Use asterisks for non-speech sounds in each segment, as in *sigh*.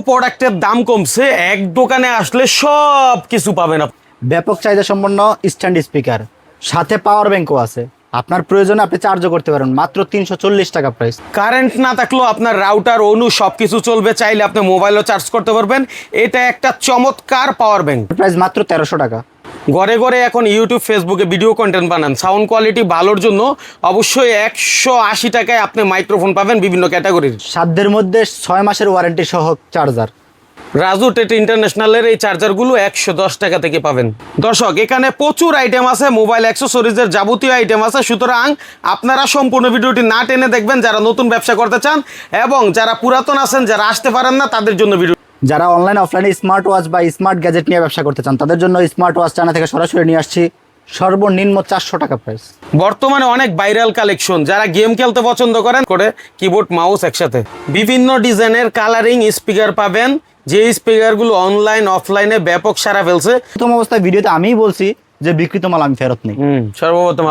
প্রোডাক্টের দাম কমছে এক দোকানে আসলে সব কিছু পাবেন না ব্যাপক চাহিদা সম্পন্ন স্ট্যান্ড স্পিকার সাথে পাওয়ার ব্যাংকও আছে। আপনার প্রয়োজনে আপনি চার্জও করতে পারেন মাত্র তিনশো চল্লিশ টাকা প্রাইস কারেন্ট না থাকলেও আপনার রাউটার অনু সব কিছু চলবে চাইলে আপনি মোবাইলও চার্জ করতে পারবেন। এটা একটা চমৎকার পাওয়ার ব্যাংক প্রাইস মাত্র তেরোশো টাকা। ঘরে ঘরে এখন ইউটিউব ফেসবুকে ভিডিও কন্টেন্ট বানান। সাউন্ড কোয়ালিটি ভালোর জন্য অবশ্যই একশো আশি টাকায় আপনি মাইক্রোফোন পাবেন বিভিন্ন ক্যাটাগরির সাধ্যের মধ্যে ছয় মাসের ওয়ারেন্টি সহ চার্জার রাজু টেট ইন্টারন্যাশনালের এই চার্জারগুলো একশো দশ টাকা থেকে পাবেন। দর্শক এখানে প্রচুর আইটেম আছে মোবাইল অ্যাক্সেসরিজের যাবতীয় আইটেম আছে। সুতরাং আপনারা সম্পূর্ণ ভিডিওটি না টেনে দেখবেন যারা নতুন ব্যবসা করতে চান এবং যারা পুরাতন আছেন যারা আসতে পারেন না তাদের জন্য ভিডিও যারা অনলাইন অফলাইনে স্মার্ট ওয়াচ বা স্মার্ট গ্যাজেট নিয়ে ব্যবসা করতে চান তাদের জন্য স্মার্ট ওয়াচ চানা থেকে সরাসরি নিয়ে আসছি সর্বনিম্ন চারশো টাকা প্রাইস বর্তমানে অনেক ভাইরাল কালেকশন যারা গেম খেলতে পছন্দ করেন করে কিবোর্ড মাউস একসাথে। বিভিন্ন ডিজাইনের কালারিং স্পিকার পাবেন যে স্পিকারগুলো অনলাইন অফলাইনে ব্যাপক সারা ফেলছে। প্রথম অবস্থায় ভিডিওতে আমিই বলছি যে বিকৃত মাল আমি ফেরত নেই। সর্বপ্রথম।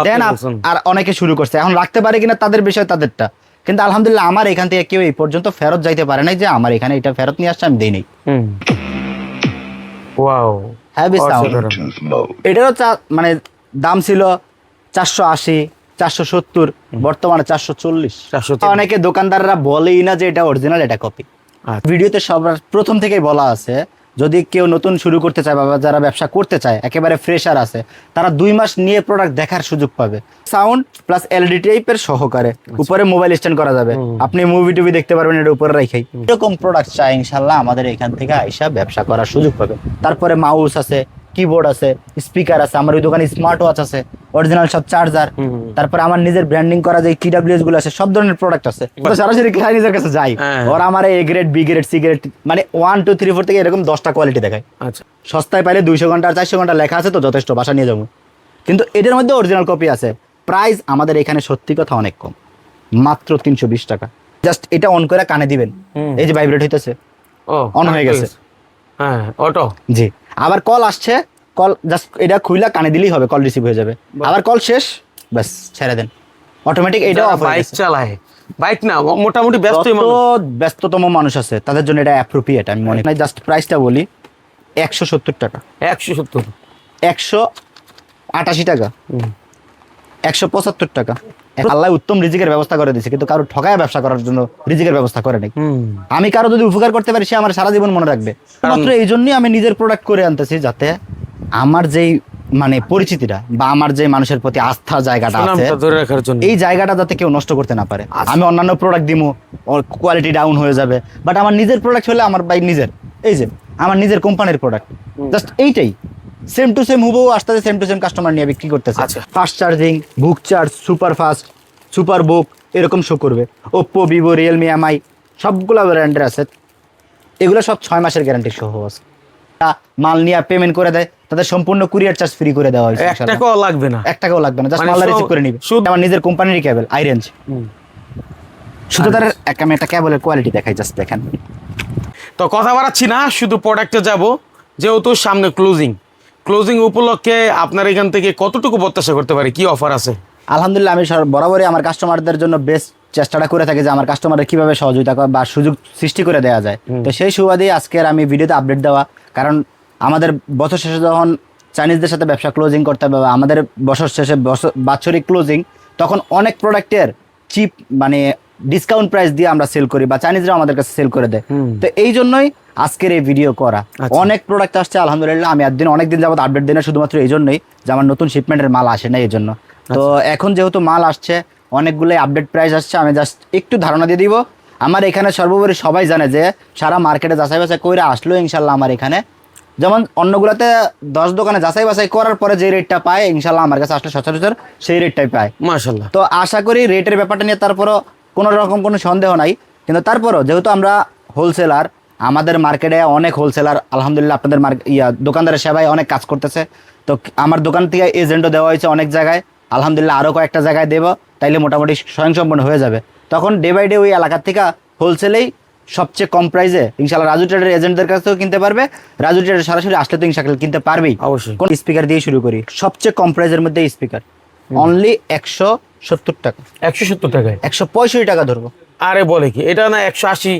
আর অনেকে শুরু করছে। এখন রাখতে পারে কিনা তাদের বিষয় তাদেরটা। কিন্তু আলহামদুলিল্লাহ আমার এখান থেকে কেউ এই পর্যন্ত ফেরত যাইতে পারে নাই যে আমার এখানে এটা ফেরত নিয়ে আসছে আমি দিই নেই। ওয়াও। হ্যাভি সাউন্ড এটারও মানে দাম ছিল চারশো আশি চারশো সত্তর বর্তমানে চারশো চল্লিশ। 440 অনেকে দোকানদাররা বলেই না যে এটা অরিজিনাল এটা কপি আচ্ছা। ভিডিওতে সবার প্রথম থেকেই বলা আছে যদি কেউ নতুন শুরু করতে চায় বা যারা ব্যবসা করতে চায় একেবারে ফ্রেশার আছে তারা দুই মাস নিয়ে প্রোডাক্ট দেখার সুযোগ পাবে। সাউন্ড প্লাস এলডি টাইপের সহকারে। উপরে মোবাইল স্ট্যান্ড করা যাবে। আপনি মুভি টুভি দেখতে পারবেন এটা উপরে রেখেই। এরকম প্রোডাক্ট চাই ইনশাল্লাহ আমাদের এখান থেকে আইসা ব্যবসা করার সুযোগ পাবে। তারপরে মাউস আছে কিবোর্ড আছে স্পিকার আছে আমার ওই দোকানে স্মার্ট ওয়াচ আছে অরিজিনাল সব চার্জার তারপরে আমার নিজের ব্র্যান্ডিং করা যে কিডাব্লিউএসগুলো আছে সব ধরনের প্রোডাক্ট আছে। সরাসরি ক্লায়েন্টের কাছে যাই হ্যাঁ। ওরা আমার A grade B grade C grade মানে ওয়ান টু থ্রি ফোর থেকে এরকম দশটা কোয়ালিটি দেখায়। আচ্ছা। সস্তায় পাইলে দুইশো ঘণ্টা আর চারশো ঘণ্টা লেখা আছে তো যথেষ্ট বাসা নিয়ে যাব। কিন্তু এদের মধ্যে অরিজিনাল কপি আছে। প্রাইস আমাদের এখানে সত্যি কথা অনেক কম মাত্র তিনশো বিশ টাকা। জাস্ট এটা অন করে কানে দিবেন। এই যে ভাইব্রেট হইতেছে। অন হয়ে গেছে। হ্যাঁ অটো জি। আবার কল আসছে কল জাস্ট এটা খুইলা কানে দিলেই হবে কল রিসিভ হয়ে যাবে। আবার কল শেষ ব্যাস ছেড়ে দেন। অটোমেটিক off হয়ে বাইক চালায় বাইক না মোটামুটি ব্যস্ত ব্যস্ততম মানুষ আছে তাদের জন্য এটা অ্যাপ্রোপ্রিয়েট আমি মনে করি। জাস্ট প্রাইসটা বলি একশো সত্তর টাকা। একশো সত্তর। একশো আটাশি টাকা। একশো পঁচাত্তর টাকা। আল্লাহ উত্তম রিজিকের ব্যবস্থা করে দিয়েছে কিন্তু কারও ঠকায় ব্যবসা করার জন্য রিজিকের ব্যবস্থা করে নাই। আমি কারও যদি উপকার করতে পারি সে আমার সারা জীবন মনে রাখবে। মাত্র এই জন্যই আমি নিজের প্রোডাক্ট করে আনতেছি যাতে আমার যেই মানে পরিচিতিটা বা আমার যে মানুষের প্রতি আস্থার জায়গাটা আছে ধরে রাখার জন্য। এই জায়গাটা যাতে কেউ নষ্ট করতে না পারে। আচ্ছা। আমি অন্যান্য প্রোডাক্ট দিব কোয়ালিটি ডাউন হয়ে যাবে। বাট আমার নিজের প্রোডাক্ট হলে আমার বাই নিজের। এই যে আমার নিজের কোম্পানির প্রোডাক্ট জাস্ট এইটাই। সেম টু সেম হুবহু আসতে সেম টু সেম কাস্টমার নিয়ে বিক্রি করতেছে। ফাস্ট চার্জিং বুক চার্জ সুপার ফাস্ট সুপার বুক এরকম শো করবে। ওপ্পো ভিভো রিয়েলমি এমআই সবগুলো ব্র্যান্ডের আছে। এগুলো সব ছয় মাসের গ্যারান্টি সহ আছে। তা মাল নিয়ে পেমেন্ট করে দেয় তাদের সম্পূর্ণ কুরিয়ার চার্জ ফ্রি করে দেওয়া হয়েছে এক। টাকাও লাগবে না। এক টাকাও লাগবে না জাস্ট মালটা রিসিভ করে নিবে। শুধু- আমার নিজের কোম্পানির কেবল আই রেঞ্জ শুধু তার এক আমি একটা কেবলের কোয়ালিটি দেখাই জাস্ট দেখেন। তো কথা বাড়াচ্ছি না শুধু প্রোডাক্টে যাব যেহেতু সামনে ক্লোজিং ক্লোজিং উপলক্ষে আপনার এখান থেকে কতটুকু প্রত্যাশা করতে পারি? কি অফার আছে? আলহামদুলিল্লাহ আমি সর- বরাবরই আমার কাস্টমারদের জন্য বেস্ট চেষ্টাটা করে থাকি যে আমার কাস্টমারের কীভাবে সহযোগিতা করা বা সুযোগ সৃষ্টি করে দেওয়া যায়। তো সেই সুবাদেই আজকের আমি ভিডিওতে আপডেট দেওয়া। কারণ আমাদের বছর শেষে যখন চাইনিজদের সাথে ব্যবসা ক্লোজিং করতে হবে আমাদের বছর শেষে বছর- বাৎসরিক ক্লোজিং তখন অনেক প্রোডাক্টের চিপ মানে ডিসকাউন্ট প্রাইস দিয়ে আমরা সেল করি বা চাইনিজরা আমাদের কাছে সেল করে দেয়। তো এই জন্যই আজকের এই ভিডিও করা। আচ্ছা। অনেক প্রোডাক্ট আসছে আলহামদুলিল্লাহ আমি একদিন অনেক দিন যাবত আপডেট দিই না শুধুমাত্র এই জন্যই যে আমার নতুন শিপমেন্টের মাল আসে না এই জন্য। তো এখন যেহেতু মাল আসছে অনেকগুলোই আপডেট প্রাইস আসছে আমি জাস্ট একটু ধারণা দিয়ে দিব। আমার এখানে সর্বোপরি সবাই জানে যে সারা মার্কেটে যাচাই বাছাই কইরা আসলো ইনশাল্লাহ আমার এখানে। যেমন অন্যগুলোতে দশ দোকানে যাচাই বাছাই করার পরে যে রেটটা পায় ইনশাল্লাহ আমার কাছে আসলে সচরাচর সেই রেটটাই পায়। মাশাল্লাহ তো আশা করি রেটের ব্যাপারটা নিয়ে তারপরও কোনো রকম কোনো সন্দেহ নাই। কিন্তু তারপরও যেহেতু আমরা হোলসেলার আমাদের মার্কেটে অনেক হোলসেলার আলহামদুলিল্লাহ আপনাদের মার্কেট ইয়া দোকানদারের সেবায় অনেক কাজ করতেছে। তো আমার দোকান থেকে এজেন্টও দেওয়া হয়েছে অনেক জায়গায়। আলহামদুলিল্লাহ আরও কয়েকটা জায়গায় দেবো তাইলে মোটামুটি স্বয়ংসম্পন্ন হয়ে যাবে। তখন ডে বাই ডে ওই এলাকার থেকে হোলসেলেই সবচেয়ে কম প্রাইসে ইনশাল্লাহ রাজু ট্রেডের এজেন্টদের কাছ থেকেও কিনতে পারবে। রাজু ট্রেডের সরাসরি আসলে তো ইনশাল্লাহ কিনতে পারবেই। অবশ্যই। কোন স্পিকার দিয়ে শুরু করি। সবচেয়ে কম প্রাইসের মধ্যে স্পিকার অনলি একশো সত্তর টাকা। একশো সত্তর টাকায়? একশো পঁয়ষট্টি টাকা ধরবো। আরে বলে কি? এটা না একশো আশি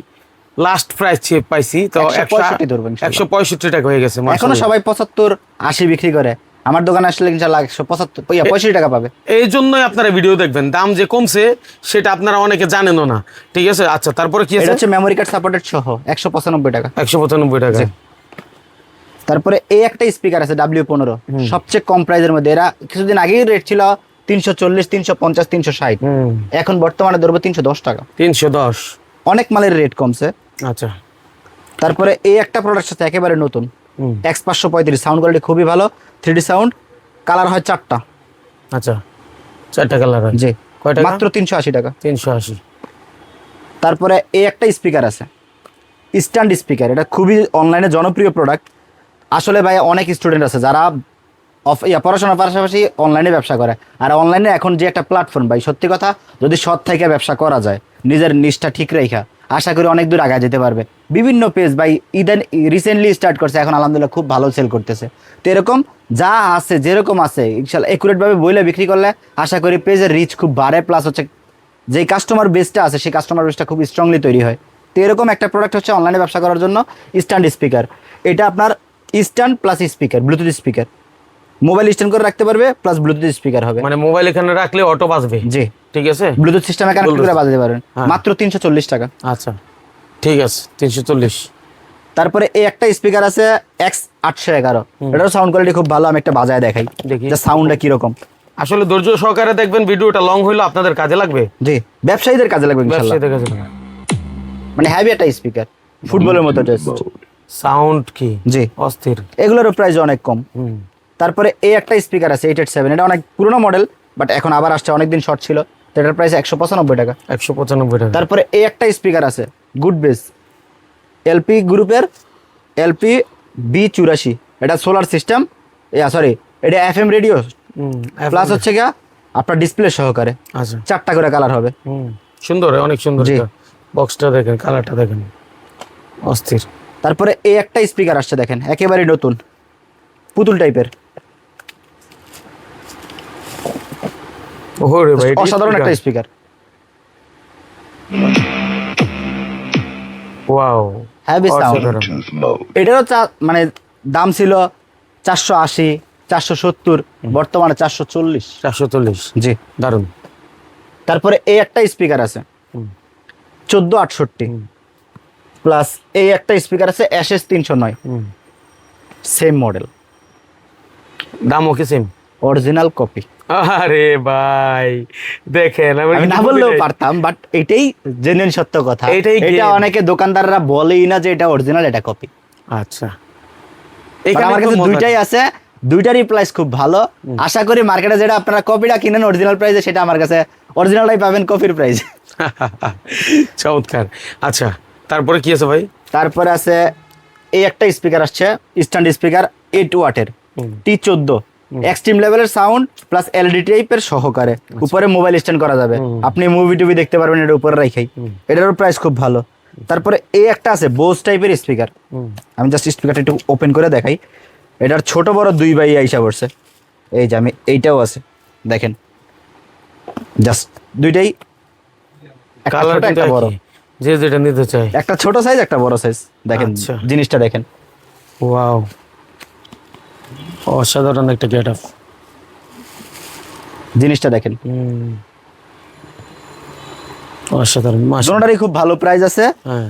লাস্ট প্রাইস পাইছি তো 165 ধরবো ইনশাল্লাহ। একশো পঁয়ষট্টি টাকা হয়ে গেছে এখনও সবাই পঁচাত্তর আশি বিক্রি করে। আমার দোকানে আসলে ইনশাল্লাহ একশো পঁচাত্তর পঁয়ষট্টি টাকা পাবে। এই জন্যই আপনারা ভিডিও দেখবেন। দাম যে কমছে সেটা আপনারা অনেকে জানেনও না। ঠিক আছে? আচ্ছা তারপরে কি আছে? মেমোরি কার্ড সাপোর্টেড সহ একশো পঁচানব্বই টাকা। একশো পঁচানব্বই টাকা। তারপরে এই একটা স্পিকার আছে ডাব্লিউ পনেরো। সবচেয়ে কম প্রাইজের মধ্যে। এরা কিছুদিন আগেই রেট ছিল তিনশো চল্লিশ তিনশো পঞ্চাশ তিনশো ষাট। এখন বর্তমানে ধরবো তিনশো দশ টাকা। তিনশো দশ। অনেক মালের রেট কমছে। আচ্ছা। তারপরে এই একটা প্রোডাক্ট আছে একেবারে নতুন। এক্স পাঁচশো পঁয়ত্রিশ। সাউন্ড কোয়ালিটি খুবই ভালো। থ্রি সাউন্ড কালার হয় চারটা। আচ্ছা। চারটা কালার হয়। জি? মাত্র তিনশো আশি টাকা। তিনশো আশি। তারপরে এই একটা স্পিকার আছে। স্ট্যান্ড স্পিকার এটা খুবই অনলাইনে জনপ্রিয় প্রোডাক্ট আসলে ভাই অনেক স্টুডেন্ট আছে যারা অফ, ইয়া, পড়াশোনার পাশাপাশি অনলাইনে ব্যবসা করে। আর অনলাইনে এখন যে একটা প্ল্যাটফর্ম ভাই, সত্যি কথা, যদি সৎ থেকে ব্যবসা করা যায়, নিজের নিষ্ঠা ঠিক রেখা, আশা করি অনেক দূর আগায় যেতে পারবে। বিভিন্ন পেজ ভাই ইদেন রিসেন্টলি স্টার্ট করছে, এখন আলহামদুলিল্লাহ খুব ভালো সেল করতেছে। তো এরকম যা আছে, যেরকম আছে, ইনশাল্লাহ একুরেটভাবে বইলে বিক্রি করলে, আশা করি পেজের রিচ খুব বাড়ে প্লাস হচ্ছে যে কাস্টমার বেসটা আছে, সেই কাস্টমার বেসটা খুব স্ট্রংলি তৈরি হয়। তো এরকম একটা প্রোডাক্ট হচ্ছে অনলাইনে ব্যবসা করার জন্য স্ট্যান্ড স্পিকার এটা আপনার stand plus speaker bluetooth speaker mobile stand করে রাখতে পারবে প্লাস ব্লুটুথ স্পিকার হবে। মানে মোবাইল এখানে রাখলে অটো বাজবে। জি। ঠিক আছে? ব্লুটুথ সিস্টেমে কানেক্ট করে বাজাতে পারবেন। হ্যাঁ। মাত্র তিনশো চল্লিশ টাকা। আচ্ছা। ঠিক আছে তিনশো চল্লিশ। তারপরে এই একটা স্পিকার আছে এক্স আটশো এগারো। এটারও সাউন্ড কোয়ালিটি খুব ভালো আমি একটা বাজায় দেখাই। দেখি। সাউন্ডটা কীরকম। আসলে ধৈর্য সহকারে দেখবেন ভিডিওটা লং হইল আপনাদের কাজে লাগবে? জি। ব্যবসায়ীদের কাজে লাগবে ব্যবসায়ীদের কাজে লাগবে। মানে হ্যাভি একটা স্পিকার ফুটবলের মতো টেস্ট সাউন্ড কি? জি। অস্থির। এগুলোরও প্রাইস অনেক কম। হুম। তারপরে এই একটা স্পিকার আছে এইট এইট সেভেন এটা অনেক পুরনো মডেল বাট এখন আবার আসছে অনেকদিন শর্ট ছিল। তো এটার প্রাইস একশো পঁচানব্বই টাকা। একশো পঁচানব্বই টাকা। তারপরে এই একটা স্পিকার আছে গুড বেস এলপি গ্রুপের এলপি বি চুরাশি। এটা সোলার সিস্টেম সরি এটা এফ এম রেডিও প্লাস হচ্ছে গিয়া আপনার ডিসপ্লে সহকারে। আচ্ছা। চারটা করে কালার হবে। হুম সুন্দর অনেক সুন্দর। বক্সটা দেখেন কালারটা দেখেন। অস্থির। তারপরে এই একটা স্পিকার আসছে দেখেন একেবারে নতুন পুতুল টাইপের অসাধারণ একটা স্পিকার ওয়াও হ্যাভি সাউন্ড এটারও চা- মানে দাম ছিল চারশো আশি চারশো সত্তর বর্তমানে চারশো চল্লিশ। চারশো চল্লিশ। জি। দারুণ তারপরে এই একটা স্পিকার আছে। চোদ্দ আটষট্টি। প্লাস এই একটা স্পিকার আছে এস এস তিনশো নয়। সেম মডেল দাম ওকে সেম অরিজিনাল কপি আরে ভাই দেখেন আমি না বললেও পারতাম বাট এটাই জেনুইন সত্য কথা। এটাই এটা। অনেকে দোকানদাররা বলেই না যে এটা অরিজিনাল এটা কপি আচ্ছা। আমার কাছে দুইটাই আছে। দুইটারই প্রাইস খুব ভালো। আশা করি মার্কেটে যেটা আপনারা কপিটা কিনেন অরিজিনাল প্রাইসে সেটা আমার কাছে অরিজিনালটাই পাবেন কপির প্রাইস *laughs* চমৎকার। আচ্ছা তারপরে কি আছে ভাই? তারপরে আছে এই একটা স্পিকার আসছে স্ট্যান্ড স্পিকার এইট ওয়াটের। টি চোদ্দ এক্সট্রিম লেভেলের সাউন্ড প্লাস এলডি টাইপের সহকারে। উপরে মোবাইল স্ট্যান্ড করা যাবে। আপনি মুভি টুভি দেখতে পারবেন এটা উপরে রাখাই এটারও প্রাইস খুব ভালো। তারপরে এই একটা আছে বোস টাইপের স্পিকার আমি জাস্ট স্পিকারটা একটু ওপেন করে দেখাই। এটার ছোট বড় দুই বাই আইসা পড়ছে। এই যে আমি এইটাও আছে দেখেন। জাস্ট দুইটাই একটা বড়। যে যেটা নিতে চাই একটা ছোট সাইজ একটা বড় সাইজ দেখেন আচ্ছা। জিনিসটা দেখেন। ওয়াও অসাধারণ একটা গেট আপ জিনিসটা দেখেন। অসাধারণ। দুটোটারই খুব ভালো প্রাইস আছে। হ্যাঁ।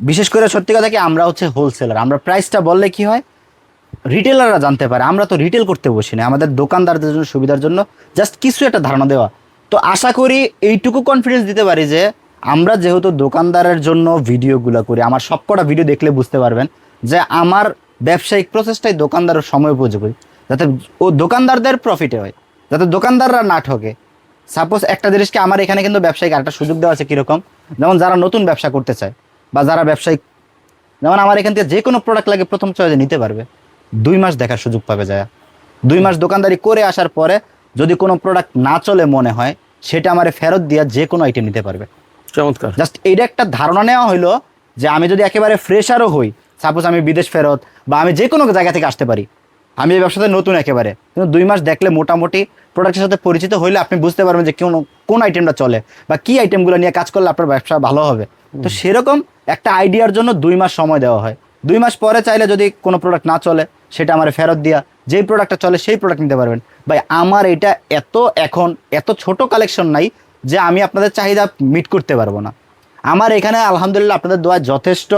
বিশেষ করে সত্যি কথা কি আমরা হচ্ছে হোলসেলার আমরা প্রাইসটা বললে কি হয় রিটেলাররা জানতে পারে। আমরা তো রিটেল করতে বসি না। আমাদের দোকানদারদের জন্য সুবিধার জন্য জাস্ট কিছু একটা ধারণা দেওয়া। তো আশা করি এইটুকু কনফিডেন্স দিতে পারি যে আমরা যেহেতু দোকানদারের জন্য ভিডিওগুলো করি, আমার সবকটা ভিডিও দেখলে বুঝতে পারবেন যে আমার ব্যবসায়িক প্রসেসটাই দোকানদারের সময় উপযোগী যাতে ও দোকানদারদের প্রফিটে হয়, যাতে দোকানদাররা না ঠকে। সাপোজ একটা জিনিসকে আমার এখানে কিন্তু ব্যবসায়িক একটা সুযোগ দেওয়া আছে কীরকম? যেমন যারা নতুন ব্যবসা করতে চায় বা যারা ব্যবসায়িক, যেমন আমার এখান থেকে যে কোনো প্রোডাক্ট লাগে প্রথম চয়েসে নিতে পারবে। দুই মাস দেখার সুযোগ পাবে যায়। দুই মাস দোকানদারি করে আসার পরে যদি কোনো প্রোডাক্ট না চলে মনে হয়, সেটা আমার ফেরত দিয়ে যে কোনো আইটেম নিতে পারবে। চমৎকার। জাস্ট এইটা একটা ধারণা নেওয়া হইল যে আমি যদি একেবারে ফ্রেশারও হই সাপোজ আমি বিদেশ ফেরত বা আমি যে কোনো জায়গা থেকে আসতে পারি আমি এই ব্যবসাতে নতুন একেবারে কিন্তু দুই মাস দেখলে মোটামুটি প্রোডাক্টের সাথে পরিচিত হইলে আপনি বুঝতে পারবেন যে কোন কোন আইটেমটা চলে বা কী আইটেমগুলো নিয়ে কাজ করলে আপনার ব্যবসা ভালো হবে। তো সেরকম একটা আইডিয়ার জন্য দুই মাস সময় দেওয়া হয়। দুই মাস পরে চাইলে যদি কোনো প্রোডাক্ট না চলে সেটা আমার ফেরত দিয়া যেই প্রোডাক্টটা চলে সেই প্রোডাক্ট নিতে পারবেন। ভাই আমার এটা এত এখন এত ছোট কালেকশন নাই যে আমি আপনাদের চাহিদা মিট করতে পারব না। আমার এখানে আলহামদুলিল্লাহ আপনাদের দোয়া যথেষ্ট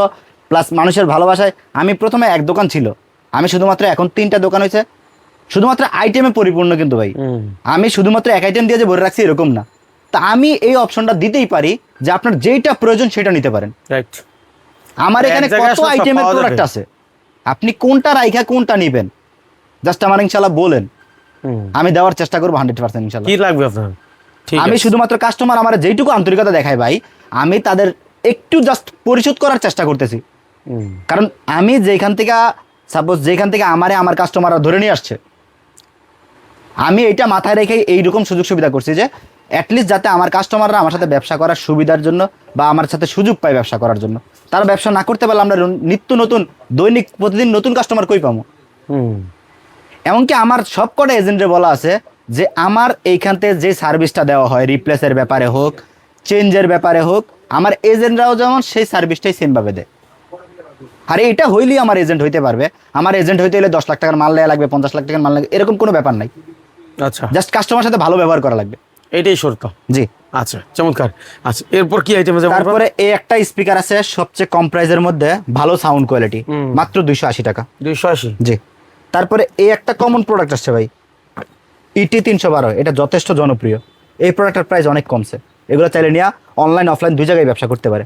প্লাস মানুষের ভালোবাসায়। আমি প্রথমে এক দোকান ছিল। আমি শুধুমাত্র এখন তিনটা দোকান হয়েছে। শুধুমাত্র আইটেমে পরিপূর্ণ কিন্তু ভাই। আমি শুধুমাত্র এক আইটেম দিয়ে যে ভরে রাখছি এরকম না। তা আমি এই অপশনটা দিতেই পারি যে আপনার যেইটা প্রয়োজন সেটা নিতে পারেন। রাইট আমার এখানে কত আইটেমের প্রোডাক্ট আছে? আপনি কোনটা রাইখা কোনটা নিবেন? জাস্ট আমার ইনশাল্লাহ বলেন। আমি দেওয়ার চেষ্টা করব হান্ড্রেড পার্সেন্ট ইনশাল্লাহ কি লাগবে আপনার? আমি শুধুমাত্র কাস্টমার আমার যেইটুকু আন্তরিকতা দেখায় ভাই আমি তাদের একটু জাস্ট পরিশোধ করার চেষ্টা করতেছি। কারণ আমি যেখান থেকে সাপোজ যেখান থেকে আমারে আমার কাস্টমাররা ধরে নিয়ে আসছে আমি এটা মাথায় রেখে এইরকম সুযোগ সুবিধা করছি যে অ্যাটলিস্ট যাতে আমার কাস্টমাররা আমার সাথে ব্যবসা করার সুবিধার জন্য বা আমার সাথে সুযোগ পায় ব্যবসা করার জন্য। তারা ব্যবসা না করতে পারলে আমরা নিত্য নতুন দৈনিক প্রতিদিন নতুন কাস্টমার কই পাবো? এমনকি আমার সব কটা এজেন্টে বলা আছে যে আমার এইখান থেকে যে সার্ভিসটা দেওয়া হয় রিপ্লেসের ব্যাপারে হোক চেঞ্জের ব্যাপারে হোক আমার এজেন্টরাও যেমন সেই সার্ভিসটাই সেমভাবে দেয়। আর এটা হইলেই আমার এজেন্ট হইতে পারবে। আমার এজেন্ট হইতে হলে দশ লাখ টাকার মাল নেওয়া লাগবে পঞ্চাশ লাখ টাকার মাল লাগবে এরকম কোনো ব্যাপার নাই। আচ্ছা। জাস্ট কাস্টমার সাথে ভালো ব্যবহার করা লাগবে। এটাই শর্ত। জি। আচ্ছা চমৎকার। আচ্ছা এরপর কি আইটেমে যাব তারপরে এই একটা স্পিকার আছে সবচেয়ে কম প্রাইসের মধ্যে ভালো সাউন্ড কোয়ালিটি মাত্র দুইশো আশি টাকা। দুইশো আশি। জি। তারপরে এই একটা কমন প্রোডাক্ট আসছে ভাই। ইটি তিনশো বারো এটা যথেষ্ট জনপ্রিয়। এই প্রোডাক্টের প্রাইস অনেক কমছে। এগুলো চাইলে নিয়ে অনলাইন অফলাইন দুই জায়গায় ব্যবসা করতে পারে।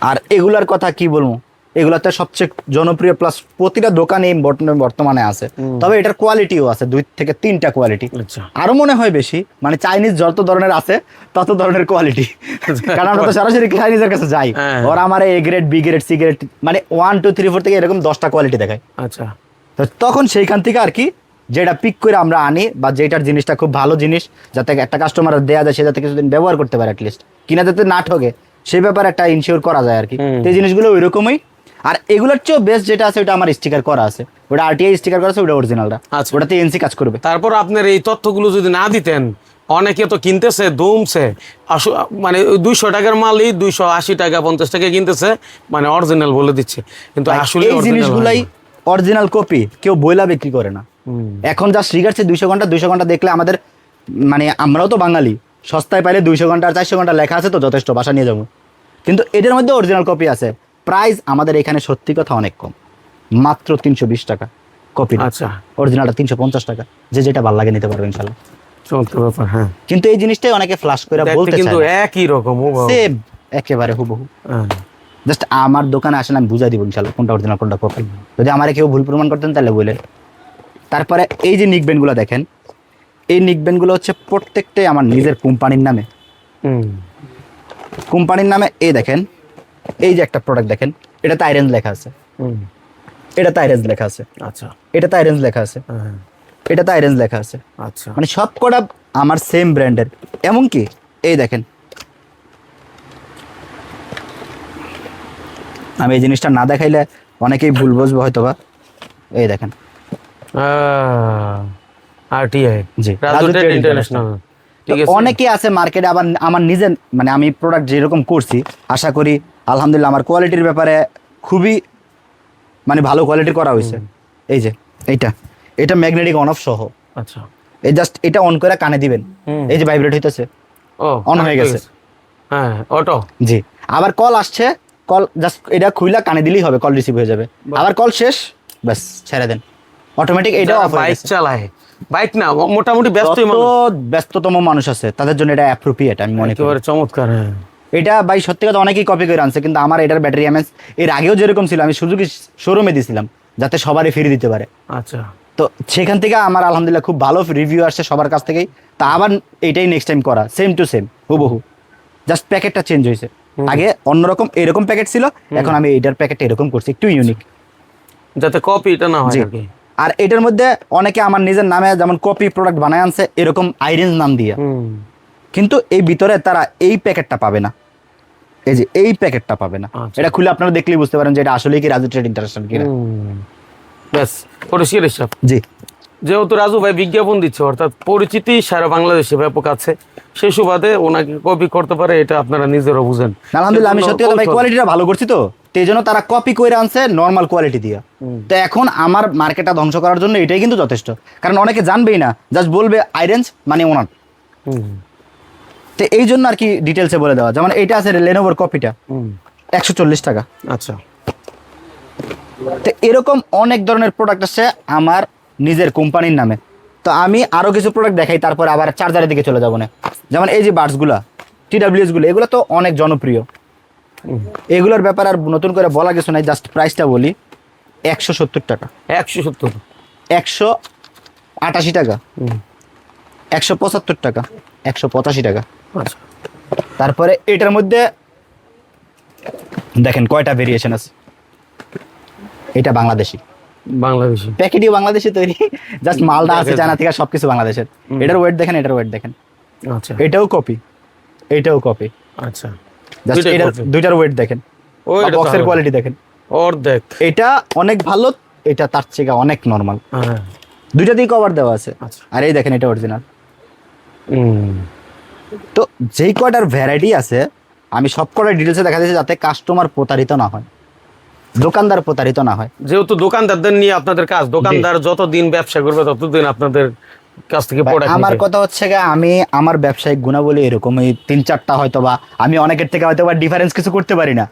আর এগুলার কথা কি বলব? এগুলাতে সবচেয়ে জনপ্রিয় প্লাস প্রতিটা দোকানে বর্তমানে- আছে। তবে এটার কোয়ালিটিও আছে দুই থেকে তিনটা কোয়ালিটি আচ্ছা। আরও মনে হয় বেশি মানে চাইনিজ যত ধরনের আছে তত ধরনের কোয়ালিটি *laughs* কারণ আমরা তো সরাসরি চাইনিজের কাছে যাই। হ্যাঁ। ওরা আমার A grade B grade C grade মানে ওয়ান টু থ্রি ফোর থেকে এরকম দশটা কোয়ালিটি দেখায়। আচ্ছা। তখন সেইখান থেকে আর কি যেটা পিক করে আমরা আনি বা যেটার জিনিসটা খুব ভালো জিনিস যাতে একটা কাস্টমার দেওয়া যায় সে যাতে কিছুদিন ব্যবহার করতে পারে অ্যাটলিস্ট কিনা যাতে না ঠকে সেই ব্যাপারে একটা ইনশিওর করা যায় আর কি। এই জিনিসগুলো ওই রকমই আর এগুলোর চেয়েও বেস্ট যেটা আছে ওটা আমার স্টিকার করা আছে। ওটা আরটিআই স্টিকার করা আছে ওটা অরিজিনালটা আচ্ছা। ওটাতে এনসি কাজ করবে। তারপর আপনার এই তথ্যগুলো যদি না দিতেন অনেকে তো কিনতেছে দমছে। মানে দুইশো টাকার মালই দুইশো আশি টাকা পঞ্চাশ টাকা কিনতেছে মানে অরিজিনাল বলে দিচ্ছে। কিন্তু আসলে এই জিনিসগুলাই অরিজিনাল কপি কেউ বইলা বিক্রি করে না। এখন যা শিখাচ্ছে দুইশো ঘণ্টা দুইশো ঘণ্টা দেখলে আমাদের মানে আমরাও তো বাঙালি। সস্তায় পাইলে দুইশো ঘণ্টা আর চারশো ঘণ্টা লেখা আছে তো যথেষ্ট বাসা নিয়ে যাব। কিন্তু এটার মধ্যে অরিজিনাল কপি আছে। প্রাইস আমাদের এখানে সত্যি কথা অনেক কম। মাত্র তিনশো বিশ টাকা কপি আচ্ছা। অরিজিনালটা তিনশো পঞ্চাশ টাকা। যে যেটা ভালো লাগে নিতে পারবে ইনশাল্লাহ। চমৎকার ব্যাপার হ্যাঁ। কিন্তু এই জিনিসটাই অনেকে ফ্লাশ করে বলতে কিন্তু একই রকম সেম একেবারে হুবহু। হ্যাঁ। জাস্ট আমার দোকানে আসেন আমি বুঝাই দিব ইনশাল্লাহ কোনটা অরিজিনাল কোনটা কপি যদি আমার কেউ ভুল প্রমাণ করতেন তাহলে বলেন তারপরে এই যে নিকবেনগুলো দেখেন এই নিকবেনগুলো হচ্ছে প্রত্যেকটাই আমার নিজের কোম্পানির নামে। কোম্পানির নামে এই দেখেন এই যে একটা প্রোডাক্ট দেখেন এটাতে আইরেঞ্জ লেখা আছে। হুম। এটাতে আইরেঞ্জ লেখা আছে। আচ্ছা। এটাতে আইরেঞ্জ লেখা আছে। হ্যাঁ এটাতে আইরেঞ্জ লেখা আছে। আচ্ছা। মানে সব কটা আমার সেম ব্র্যান্ডের এমনকি এই দেখেন আমি এই জিনিসটা না দেখাইলে অনেকেই ভুল বুঝব হয়তো বা এই দেখেন। আরটিআই জি, রাজু ট্রেড ইন্টারন্যাশনাল অনেকে আছে মার্কেটে আবার আমার নিজের মানে আমি প্রোডাক্ট যেরকম করছি আশা করি আলহামদুলিল্লাহ আমার কোয়ালিটির ব্যাপারে খুবই মানে ভালো কোয়ালিটির করা হয়েছে। এই যে এইটা। এটা ম্যাগনেটিক অন অফ সহ। আচ্ছা। এই জাস্ট এটা অন করে কানে দিবেন। এই যে ভাইব্রেট হইতেছে। ও On হয়ে গেছে। হ্যাঁ অটো জি। আবার কল আসছে কল জাস্ট এটা খুইলা কানে দিলেই হবে কল রিসিভ হয়ে যাবে। আবার কল শেষ ব্যাস ছেড়ে দেন। অটোমেটিক এটা অফ বাইক চালায় বাইক না মোটামুটি ব্যস্ত ব্যস্ততম মানুষ আছে তাদের জন্য এটা অ্যাপ্রোপ্রিয়েট আমি মনে করি। চমৎকার হ্যাঁ। এটা ভাই সত্যি কথা অনেকেই কপি করে আনছে কিন্তু আমার এটার ব্যাটারি এমএস এর আগেও যেরকম ছিল আমি সুযোগ শোরুমে দিছিলাম যাতে সবারই ফিরে দিতে পারে। আচ্ছা। তো সেখান থেকে আমার আলহামদুলিল্লাহ খুব ভালো রিভিউ আসছে সবার কাছ থেকেই তা আবার এটাই নেক্সট টাইম করা সেম টু সেম হুবহু। জাস্ট প্যাকেটটা চেঞ্জ হয়েছে। আগে অন্যরকম এরকম প্যাকেট ছিল এখন আমি এটার প্যাকেটটা এরকম করছি একটু ইউনিক যাতে কপি এটা না হয় আর এটার মধ্যে অনেকে আমার নিজের নামে যেমন কপি প্রোডাক্ট বানায় আনছে এরকম আইরেঞ্জ নাম দিয়ে। কিন্তু এই ভিতরে তারা এই প্যাকেটটা পাবে না। এই যে এই প্যাকেটটা পাবে না। আচ্ছা। এটা খুলে আপনারা দেখলেই বুঝতে পারেন যে এটা আসলেই কি রাজু ট্রেড ইন্টারন্যাশনাল কিনা। ব্যাস পরিষ্কার হিসাব। জি। যেহেতু রাজু ভাই বিজ্ঞাপন দিচ্ছে অর্থাৎ পরিচিতি সারা বাংলাদেশে ব্যাপক আছে। সেই সুবাদে ওনাকে কপি করতে পারে এটা আপনারা নিজেরও বুঝেন। আলহামদুলিল্লাহ আমি সত্যি কথা ভাই কোয়ালিটিটা ভালো করছি তো। তো এই জন্য তারা কপি করে আনছে নর্মাল কোয়ালিটি দিয়ে। তো এখন আমার মার্কেটটা ধ্বংস করার জন্য এটাই কিন্তু যথেষ্ট। কারণ অনেকে জানবেই না জাস্ট বলবে আইরেঞ্জ মানে ওনার তো এই জন্য আর কি ডিটেলসে বলে দেওয়া। যেমন এইটা আছে লেনোভোর কপিটা একশো চল্লিশ টাকা। আচ্ছা। তো এরকম অনেক ধরনের প্রোডাক্ট আছে আমার নিজের কোম্পানির নামে। তো আমি আরও কিছু প্রোডাক্ট দেখাই তারপর আবার চার্জারের দিকে চলে যাব না। যেমন এই যে বার্ডসগুলা টিডাব্লিউএসগুলো এগুলো তো অনেক জনপ্রিয়। এগুলোর ব্যাপার আর নতুন করে বলা কিছু নাই জাস্ট প্রাইসটা বলি। একশো সত্তর টাকা। একশো সত্তর। একশো আটাশি টাকা। একশো পঁচাত্তর টাকা। একশো পঁচাশি টাকা। আচ্ছা। তারপরে এটার মধ্যে দেখেন কয়টা ভেরিয়েশন আছে। এটা বাংলাদেশি। বাংলাদেশি। প্যাকেটই বাংলাদেশে তৈরি। জাস্ট মালটা আছে জানা থেকে সব কিছু বাংলাদেশের। এটার ওয়েট দেখেন এটার ওয়েট দেখেন। আচ্ছা। এটাও কপি এটাও কপি আচ্ছা। জাস্ট দুইটার ওয়েট দেখেন। তো বক্সের কোয়ালিটি দেখেন। অর্ধেক। এটা অনেক ভালো এটা তার থেকে অনেক নর্মাল হ্যাঁ। দুইটাতেই কভার দেওয়া আছে। আচ্ছা। আর এই দেখেন এটা অরিজিনাল তো যেই কয়টার ভ্যারাইটি আছে আমি সব কটার ডিটেলসে দেখা দিয়েছি যাতে কাস্টমার প্রতারিত না হয়। দোকানদার প্রতারিত না হয়। যেহেতু দোকানদারদের নিয়ে আপনাদের কাজ দোকানদার যতদিন ব্যবসা করবে ততদিন আপনাদের কাছ থেকে আমার কথা হচ্ছে আমি আমার ব্যবসায়িক গুণাবলী এরকম এই তিন চারটা হয়তো বা আমি অনেকের থেকে হয়তো বা ডিফারেন্স কিছু করতে পারি না।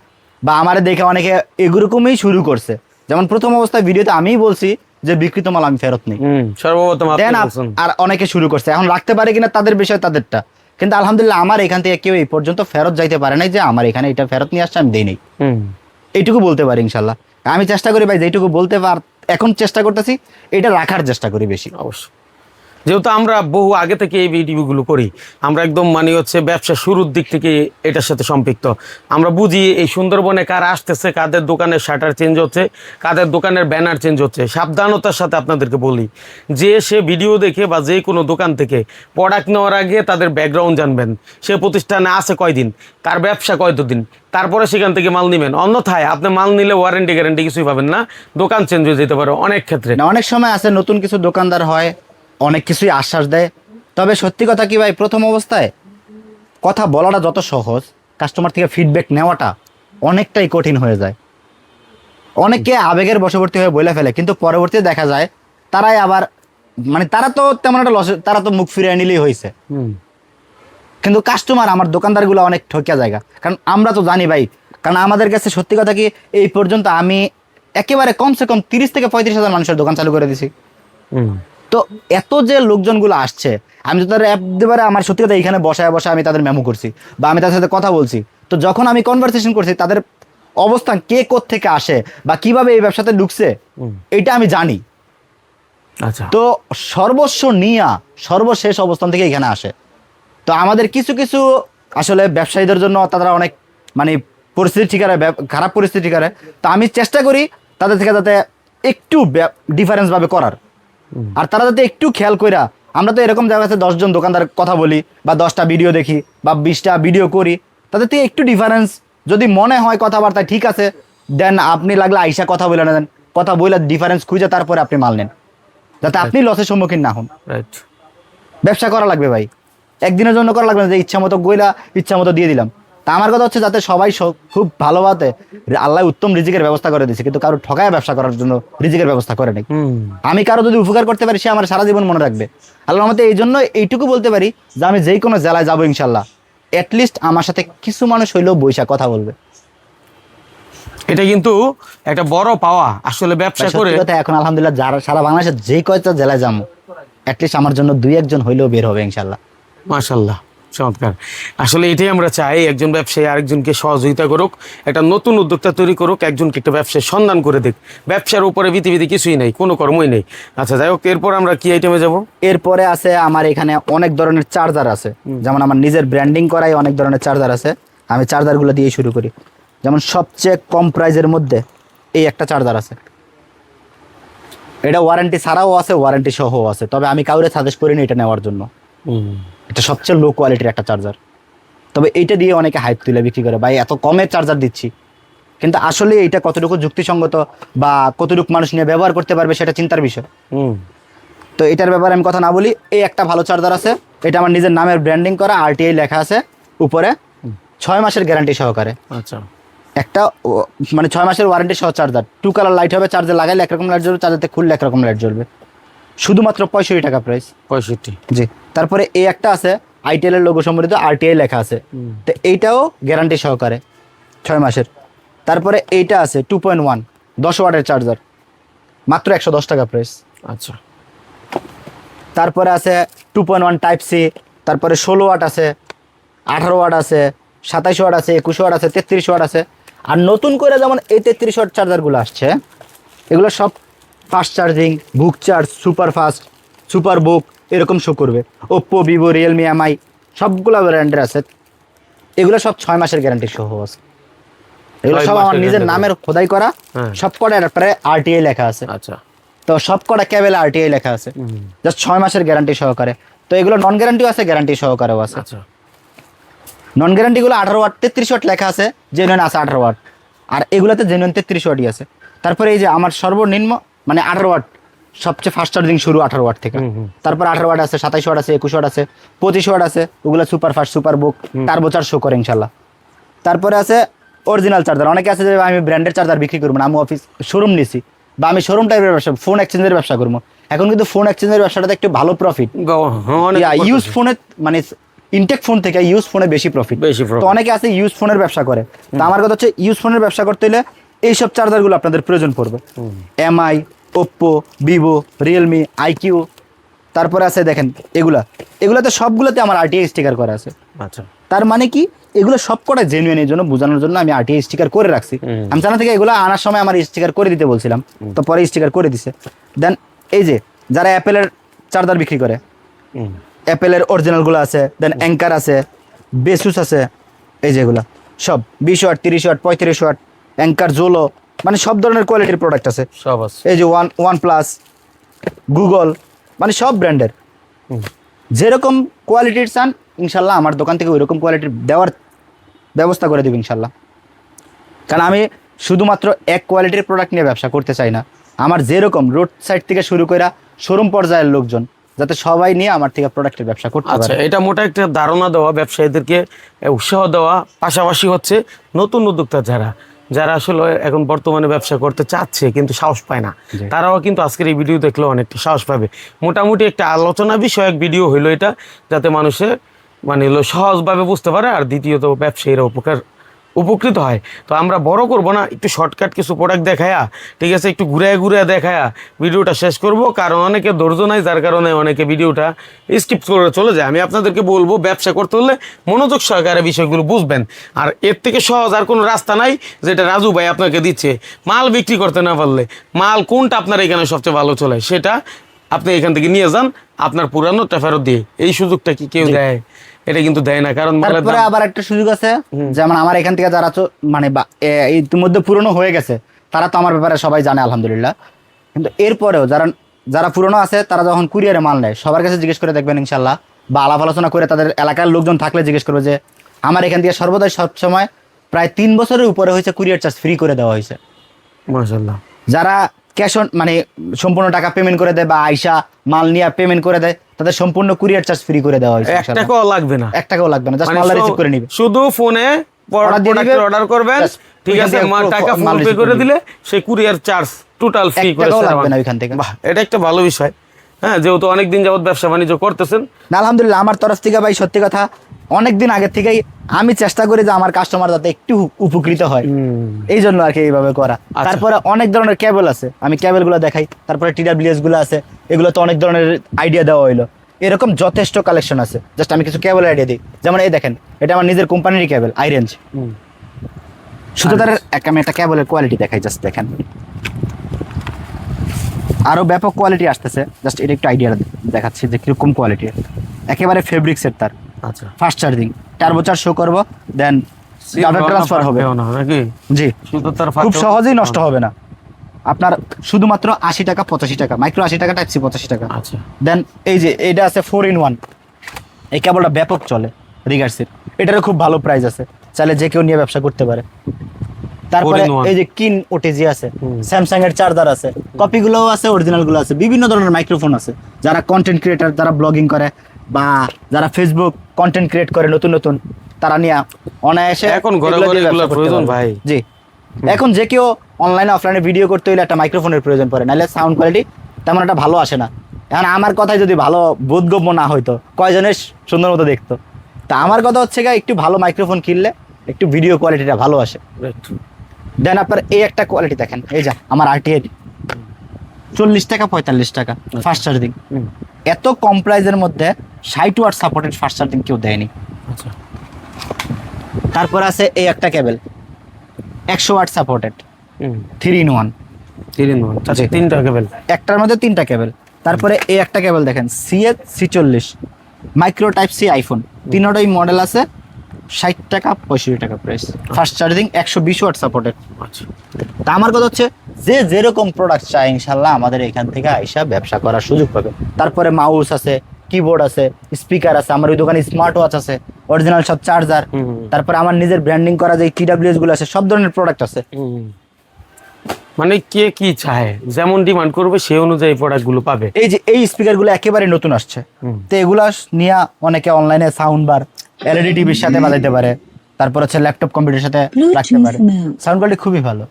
বা আমার দেখে অনেকে এগুরকমই শুরু করছে। যেমন প্রথম অবস্থায় ভিডিওতে আমিই বলছি যে বিকৃত মাল আমি ফেরত নেই। সর্বপ্রথম। আর অনেকে শুরু করছে। এখন রাখতে পারে কিনা তাদের বিষয় তাদেরটা। কিন্তু আলহামদুলিল্লাহ আমার এখান থেকে কেউ এই পর্যন্ত ফেরত যাইতে পারে নাই যে আমার এখানে এটা ফেরত নিয়ে আসছে আমি দেই নেই। এইটুকু বলতে পারি ইনশাল্লাহ। আমি চেষ্টা করি ভাই যেটুকু বলতে পার এখন চেষ্টা করতেছি এটা রাখার চেষ্টা করি বেশি। অবশ্যই। যেহেতু আমরা বহু আগে থেকে এই ভিডিওগুলো করি, আমরা একদম মানে হচ্ছে ব্যবসা শুরুর দিক থেকে এটার সাথে সম্পৃক্ত। আমরা বুঝি এই সুন্দরবনে কারা আসতেছে, কাদের দোকানের শাটার চেঞ্জ হচ্ছে, কাদের দোকানের ব্যানার চেঞ্জ হচ্ছে। সাবধানতার সাথে আপনাদেরকে বলি, যে সে ভিডিও দেখে বা যে কোনো দোকান থেকে প্রোডাক্ট নেওয়ার আগে তাদের ব্যাকগ্রাউন্ড জানবেন। সে প্রতিষ্ঠানে আছে কয়দিন, তার ব্যবসা কয়দিন তারপরে সেখান থেকে মাল নেবেন। অন্যথায় আপনি মাল নিলে ওয়ারেন্টি গ্যারেন্টি কিছুই পাবেন না, দোকান চেঞ্জ হয়ে যেতে পারে অনেক ক্ষেত্রে। অনেক সময় আছে নতুন কিছু দোকানদার হয় অনেক কিছুই আশ্বাস দেয়। তবে সত্যি কথা কি ভাই প্রথম অবস্থায় কথা বলাটা যত সহজ কাস্টমার থেকে ফিডব্যাক নেওয়াটা অনেকটাই কঠিন হয়ে যায়। অনেকে আবেগের বশবর্তী হয়ে বলে ফেলে কিন্তু পরবর্তীতে দেখা যায় তারাই আবার মানে তারা তো তেমন একটা লস তারা তো মুখ ফিরিয়ে নিলেই হয়েছে। কিন্তু কাস্টমার আমার দোকানদারগুলো অনেক ঠকিয়া জায়গা। কারণ আমরা তো জানি ভাই কারণ আমাদের কাছে সত্যি কথা কি এই পর্যন্ত আমি একেবারে কমসে কম তিরিশ থেকে পঁয়ত্রিশ হাজার মানুষের দোকান চালু করে দিছি। তো এত যে লোকজনগুলো আসছে আমি তো তাদের অ্যাপ দেবারে আমার সত্যি কথা এখানে বসায় বসায় আমি তাদের মেমো করছি বা আমি তাদের সাথে কথা বলছি। তো যখন আমি কনভারসেশন করছি তাদের অবস্থান কে থেকে আসে বা কীভাবে এই ব্যবসাতে ঢুকছে। এটা আমি জানি। আচ্ছা। তো সর্বস্ব নিয়া সর্বশেষ অবস্থান থেকে এখানে আসে। তো আমাদের কিছু কিছু আসলে ব্যবসায়ীদের জন্য তারা অনেক মানে পরিস্থিতি ঠিক আছে খারাপ পরিস্থিতি ঠিক আছে তো আমি চেষ্টা করি তাদের থেকে যাতে একটু ডিফারেন্স ভাবে করার। আর তারা যাতে একটু খেয়াল কইরা আমরা তো এরকম জায়গাতে দশজন দোকানদার কথা বলি বা দশটা ভিডিও দেখি বা বিশটা ভিডিও করি তাদের থেকে একটু ডিফারেন্স যদি মনে হয় কথাবার্তা ঠিক আছে দেন আপনি লাগলে আইসা কথা বলে নেন। কথা বলে ডিফারেন্স খুঁজে তারপরে আপনি মাল নেন। যাতে আপনি লসের সম্মুখীন না হন। রাইট ব্যবসা করা লাগবে ভাই। একদিনের জন্য করা লাগবে না যে ইচ্ছা মতো গইলা ইচ্ছা মতো দিয়ে দিলাম। তা আমার কথা হচ্ছে যাতে সবাই খুব ভালোভাবে আল্লাহ উত্তম রিজিকের ব্যবস্থা করে দিয়েছে কিন্তু কারও ঠকায় ব্যবসা করার জন্য রিজিকের ব্যবস্থা করে নাই। আমি কারও যদি উপকার করতে পারি সে আমার সারা জীবন মনে রাখবে। আল্লাহ আমাদের এই জন্য এইটুকু বলতে পারি যে আমি যেই কোনো জেলায় যাব ইনশাল্লাহ অ্যাটলিস্ট আমার সাথে কিছু মানুষ হইলেও বৈশা কথা বলবে। এটা কিন্তু একটা বড় পাওয়া আসলে ব্যবসা করে। কথা এখন আলহামদুলিল্লাহ যারা সারা বাংলাদেশের যে কয়টা জেলায় যাব অ্যাটলিস্ট আমার জন্য দুই একজন হইলেও বের হবে ইনশাল্লাহ মাশাল্লাহ চমৎকার। আসলে এটাই আমরা চাই একজন ব্যবসায়ী আরেকজনকে সহযোগিতা করুক একটা নতুন উদ্যোক্তা তৈরি করুক একজনকে একটা ব্যবসায় সন্ধান করে দিক। ব্যবসার উপরে পৃথিবীতে কিছুই নেই কোনো কর্মই নেই। আচ্ছা যাই হোক এরপর আমরা কি আইটেমে যাব? এরপরে আছে আমার এখানে অনেক ধরনের চার্জার আছে। যেমন আমার নিজের ব্র্যান্ডিং করাই অনেক ধরনের চার্জার আছে। আমি চার্জারগুলো দিয়ে শুরু করি। যেমন সবচেয়ে কম প্রাইজের মধ্যে এই একটা চার্জার আছে। এটা ওয়ারেন্টি ছাড়াও আছে ওয়ারেন্টি সহ আছে। তবে আমি কাউরে সাজেস্ট করিনি এটা নেওয়ার জন্য। এটা সবচেয়ে লো কোয়ালিটির একটা চার্জার তবে এইটা দিয়ে অনেকে হাইপ তুলে বিক্রি করে ভাই এত কমের চার্জার দিচ্ছি। কিন্তু আসলে এটা কতটুকু যুক্তিসঙ্গত বা কতটুকু মানুষ নিয়ে ব্যবহার করতে পারবে সেটা চিন্তার বিষয়। হুম। তো এটার ব্যাপারে আমি কথা না বলি এই একটা ভালো চার্জার আছে এটা আমার নিজের নামের ব্র্যান্ডিং করা আরটিআই লেখা আছে উপরে ছয় মাসের গ্যারান্টি সহকারে। আচ্ছা। একটা মানে ছয় মাসের ওয়ারেন্টি সহ চার্জার টু কালার লাইট হবে চার্জার লাগাইলে একরকম লাইট জ্বলবে চার্জারতে খুললে একরকম লাইট জ্বলবে। শুধুমাত্র পঁয়ষট্টি টাকা প্রাইস পঁয়ষট্টি। জি। তারপরে এই একটা আছে আইটিএল এর লোগো সম্বলিত আরটিআই লেখা আছে। তো এইটাও গ্যারান্টি সহকারে ছয় মাসের। তারপরে এইটা আছে টু পয়েন্ট ওয়ান দশ ওয়াটের চার্জার মাত্র একশো দশ টাকা প্রাইস আচ্ছা। তারপরে আছে two point one type C তারপরে ষোলো ওয়াট আছে আঠারো ওয়াট আছে সাতাইশ ওয়াট আছে একুশ ওয়াট আছে তেত্রিশ ওয়াট আছে। আর নতুন করে যেমন এই তেত্রিশ ওয়াট চার্জারগুলো আসছে এগুলো সব ফাস্ট চার্জিং বুক চার্জ সুপার ফাস্ট সুপার বুক এরকম শো করবে। ওপ্পো ভিভো রিয়েলমি এমআই সবগুলো ব্র্যান্ডের আছে এগুলো সব ছয় মাসের গ্যারান্টি সহ আছে এগুলো সব আমার নিজের নামের খোদাই করা হ্যাঁ। সব কটা ব্যাপারে আরটিআই লেখা আছে। আচ্ছা। তো সব কটা ক্যাবেল আরটিআই লেখা আছে। জাস্ট ছয় মাসের গ্যারান্টি সহকারে। তো এগুলো নন গ্যারান্টিও আছে গ্যারান্টি সহকারেও আছে। আচ্ছা। নন গ্যারান্টিগুলো আঠারো ওয়াট তেত্রিশ ওয়াট লেখা আছে জেনুইন আছে আঠারো ওয়াট আর এগুলোতে জেনুইন তেত্রিশ ওয়াটই আছে। তারপরে এই যে আমার সর্বনিম্ন মানে আঠারো ওয়াট সবচেয়ে ফাস্ট চার্জিং শুরু আঠারো ওয়াট থেকে। তারপর আঠারো ওয়াট আছে সাতাইশ ওয়াট আছে একুশ ওয়াট আছে পঁচিশ ওয়াট আছে ওগুলো সুপার ফাস্ট সুপার বুক টার্বো চার্জ শো করে ইনশাল্লাহ। তারপরে আছে অরিজিনাল চার্জার অনেকে আছে যে আমি ব্র্যান্ডের চার্জার বিক্রি করব না আমি অফিস শোরুম নিছি বা আমি শোরুম টাইপের ব্যবসা ফোন এক্সচেঞ্জের ব্যবসা করব। এখন কিন্তু ফোন এক্সচেঞ্জের ব্যবসাটাতে একটু ভালো প্রফিট ইউজ ফোনে মানে ইনটেক ফোন থেকে ইউজ ফোনে বেশি প্রফিট। তো অনেকে আছে ইউজ ফোনের ব্যবসা করে। তো আমার কথা হচ্ছে ইউজ ফোনের ব্যবসা করতে হলে এইসব চার্জারগুলো আপনাদের প্রয়োজন পড়বে। Mi Oppo Vivo Realme iQOO তারপরে আছে দেখেন এগুলা। এগুলাতে সবগুলোতে আমার আরটিআই স্টিকার করা আছে। আচ্ছা। তার মানে কি? এগুলো সব কটা জেনুইন এর জন্য বোঝানোর জন্য আমি আরটিআই স্টিকার করে রাখছি। আমি জানা থেকে এগুলো আনার সময় আমার স্টিকার করে দিতে বলছিলাম তো পরে স্টিকার করে দিছে। দেন এই যে যারা অ্যাপেলের চার্জার বিক্রি করে। অ্যাপেলের অরিজিনালগুলো আছে দেন অ্যাঙ্কার আছে বেসুস আছে এই যেগুলো। সব বিশ ওয়াট তিরিশ ওয়াট পঁয়ত্রিশ ওয়াট অ্যাঙ্কার জোলো মানে সব ধরনের কোয়ালিটির প্রোডাক্ট আছে। সব আছে। এই যে ওয়ান ওয়ান প্লাস গুগল মানে সব ব্র্যান্ডের যেরকম কোয়ালিটির চান ইনশাল্লাহ আমার দোকান থেকে ওইরকম কোয়ালিটির দেওয়ার ব্যবস্থা করে দেবো ইনশাল্লাহ। কারণ আমি শুধুমাত্র এক কোয়ালিটির প্রোডাক্ট নিয়ে ব্যবসা করতে চাই না। আমার যেরকম রোড সাইড থেকে শুরু করে শোরুম পর্যায়ের লোকজন যাতে সবাই নিয়ে আমার থেকে প্রোডাক্টের ব্যবসা করতে আচ্ছা এটা মোটা একটা ধারণা দেওয়া ব্যবসায়ীদেরকে উৎসাহ দেওয়া। পাশাপাশি হচ্ছে নতুন উদ্যোক্তা যারা যারা আসলে এখন বর্তমানে ব্যবসা করতে চাচ্ছে কিন্তু সাহস পায় না তারাও কিন্তু আজকের এই ভিডিও দেখলেও অনেকটা সাহস পাবে। মোটামুটি একটা আলোচনা বিষয়ক ভিডিও হইল এটা যাতে মানুষের মানে হলো সহজভাবে বুঝতে পারে আর দ্বিতীয়ত ব্যবসায়ীরা উপকার উপকৃত হয়। তো আমরা বড় করব না একটু শর্টকাট কিছু প্রোডাক্ট দেখায়া ঠিক আছে একটু ঘুরে ঘুরে দেখায়া ভিডিওটা শেষ করব কারণ অনেকে ধৈর্য নাই যার কারণে অনেকে ভিডিওটা স্কিপ করে চলে যায়। আমি আপনাদেরকে বলব ব্যবসা করতে হলে মনোযোগ সহকারে বিষয়গুলো বুঝবেন। আর এর থেকে সহজ আর কোনো রাস্তা নাই যেটা রাজু ভাই আপনাকে দিচ্ছে। মাল বিক্রি করতে না পারলে মাল কোনটা আপনার এখানে সবচেয়ে ভালো চলে সেটা আপনি এখান থেকে নিয়ে যান আপনার পুরানোটা ফেরত দিয়ে। এই সুযোগটা কি কেউ দেয়? এটা কিন্তু দেয় না কারণ তারপরে আবার একটা সুযোগ আছে যেমন আমার এখান থেকে যারা মানে ইতিমধ্যে পুরনো হয়ে গেছে তারা তো আমার ব্যাপারে সবাই জানে আলহামদুলিল্লাহ। কিন্তু এরপরেও যারা যারা পুরনো আছে তারা যখন কুরিয়ারে মাল নেয় সবার কাছে জিজ্ঞেস করে দেখবেন ইনশাল্লাহ বা আলাপ আলোচনা করে তাদের এলাকার লোকজন থাকলে জিজ্ঞেস করবে যে আমার এখান থেকে সর্বদাই সবসময় প্রায় তিন বছরের উপরে হয়েছে কুরিয়ার চার্জ ফ্রি করে দেওয়া হয়েছে। যারা ক্যাশ অন মানে সম্পূর্ণ টাকা পেমেন্ট করে দেয় বা আইসা মাল নিয়ে পেমেন্ট করে দেয় তাদের সম্পূর্ণ কুরিয়ার চার্জ ফ্রি করে দেওয়া হয়েছে এক। টাকাও লাগবে না এক টাকাও লাগবে না জাস্ট মানে সব- রিসিভ করে নিবে শুধু ফোনে অর্ডার করবেন ঠিক আছে থেকে মা- পুরো টাকা ফোন পে করে দিলে সেই কুরিয়ার চার্জ টোটাল ফ্রি করে ছাড়া লাগবে না। ওইখান থেকে। বাহ এটা একটা ভালো বিষয় হ্যাঁ যেহেতু অনেকদিন যাবত ব্যবসা বাণিজ্য করতেছেন না আলহামদুলিল্লাহ আমার তরফ থেকে ভাই সত্যি কথা অনেক দিন আগে থেকেই আমি চেষ্টা করি যে আমার কাস্টমার যাতে একটু উপকৃত হয়। এই জন্য আর কি এইভাবে করা। আচ্ছা। তারপরে অনেক ধরনের কেবল আছে। আমি কেবলগুলো দেখাই। তারপরে টিডাব্লিউএসগুলো আছে। এগুলো তো অনেক ধরনের আইডিয়া দেওয়া হইল। এরকম যথেষ্ট কালেকশন আছে। জাস্ট আমি কিছু কেবল আইডিয়া দিই। যেমন এই দেখেন এটা আমার নিজের কোম্পানির কেবল আইরেঞ্জ শুধু তার এক- আমি একটা কেবলের কোয়ালিটি দেখাই জাস্ট দেখেন। আরও ব্যাপক কোয়ালিটি আসতেছে। জাস্ট এটা একটু আইডিয়া দেখাচ্ছি যে কীরকম কোয়ালিটি একেবারে ফেব্রিক্সের তার। আচ্ছা। Fast charging turbo charge show করব দেন ডাটা ট্রান্সফার হবে। নাকি? জি। খুব সহজেই নষ্ট হবে না। আপনার শুধুমাত্র আশি টাকা পঁচাশি টাকা মাইক্রো আশি টাকা টাইপসি পঁচাশি টাকা। আচ্ছা। দেন এই যে এটা আছে ফোর ইন ওয়ান এই কেবলটা ব্যাপক চলে রিগার্সের এটারও খুব ভালো প্রাইস আছে। চাইলে যে কেউ নিয়ে ব্যবসা করতে পারে। তারপরে। এই যে কিন ওটিজি আছে স্যামসাং এর চার্জার আছে কপি গুলোও আছে অরিজিনালগুলো আছে বিভিন্ন ধরনের মাইক্রোফোন আছে। যারা কন্টেন্ট ক্রিয়েটার যারা ব্লগিং করে বা যারা ফেসবুক কন্টেন্ট ক্রিয়েট করে নতুন নতুন তারা নিয়ে অনায়াসে এখন ঘরে ঘরে করতে প্রয়োজন ভাই। জি। এখন যে কেউ অনলাইনে অফলাইনে ভিডিও করতে হলে একটা মাইক্রোফোনের প্রয়োজন পড়ে নাহলে সাউন্ড কোয়ালিটি তেমন একটা ভালো আসে না। এখন আমার কথায় যদি ভালো বোধগম্য না হইতো কয়জনের সুন্দর মতো দেখতো? তা আমার কথা হচ্ছে গা একটু ভালো মাইক্রোফোন কিনলে একটু ভিডিও কোয়ালিটিটা ভালো আসে। দেন আপনার এই একটা কোয়ালিটি দেখেন এই যা আমার আরটিআই চল্লিশ টাকা পঁয়তাল্লিশ টাকা ফাস্ট চার্জিং এত কম প্রাইজের মধ্যে ষাট ওয়াট সাপোর্টেড ফাস্ট চার্জিং কেউ দেয়নি। আচ্ছা। তারপর আছে এই একটা কেবল একশো watt supported three in one তিন in one। আচ্ছা তিনটা কেবল একটার মধ্যে তিনটা কেবল তারপরে এই একটা কেবল দেখেন সিএচ সি চল্লিশ মাইক্রো টাইপ সি আইফোন তিনোটাই মডেল আছে ষাট টাকা পঁয়ষট্টি টাকা প্রাইস ফাস্ট চার্জিং একশো বিশ ওয়াট সাপোর্টেড আচ্ছা। তা আমার কথা হচ্ছে যে যেরকম প্রোডাক্ট চায় ইনশাল্লাহ আমাদের এখান থেকে আইসা ব্যবসা করার সুযোগ পাবে। তারপরে মাউস আছে কিবোর্ড আছে স্পিকার আছে আমার ওই দোকানে স্মার্ট ওয়াচ আছে অরিজিনাল সব চার্জার তারপরে আমার নিজের ব্র্যান্ডিং করা যে টিডাব্লিউএসগুলো আছে সব ধরনের প্রোডাক্ট আছে। মানে কে কি চায় যেমন ডিমান্ড করবে সেই অনুযায়ী প্রোডাক্টগুলো পাবে। এই যে এই স্পিকারগুলো একেবারে নতুন আসছে। তো এগুলা নিয়ে অনেকে অনলাইনে সাউন্ড বার এলইডি টিভির সাথে বাজাইতে পারে। তারপর হচ্ছে ল্যাপটপ কম্পিউটারের সাথে রাখতে পারে। সাউন্ড কোয়ালিটি খুবই ভালো।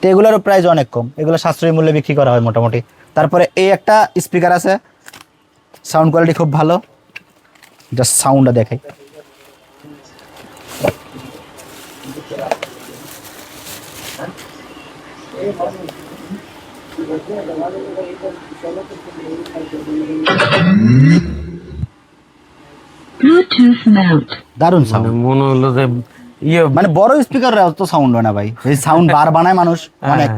তো এগুলোরও প্রাইস অনেক কম। এগুলো সাশ্রয়ী মূল্যে বিক্রি করা হয় মোটামুটি। তারপরে এই একটা স্পিকার আছে। সাউন্ড কোয়ালিটি খুব ভালো। জাস্ট সাউন্ডটা দেখাই. দারুণ মানে সাউন্ড মনে হলো যে ইয়ে মানে বড় স্পিকার অত সাউন্ড হয় না ভাই। এই সাউন্ড বার বানায় মানুষ অনেক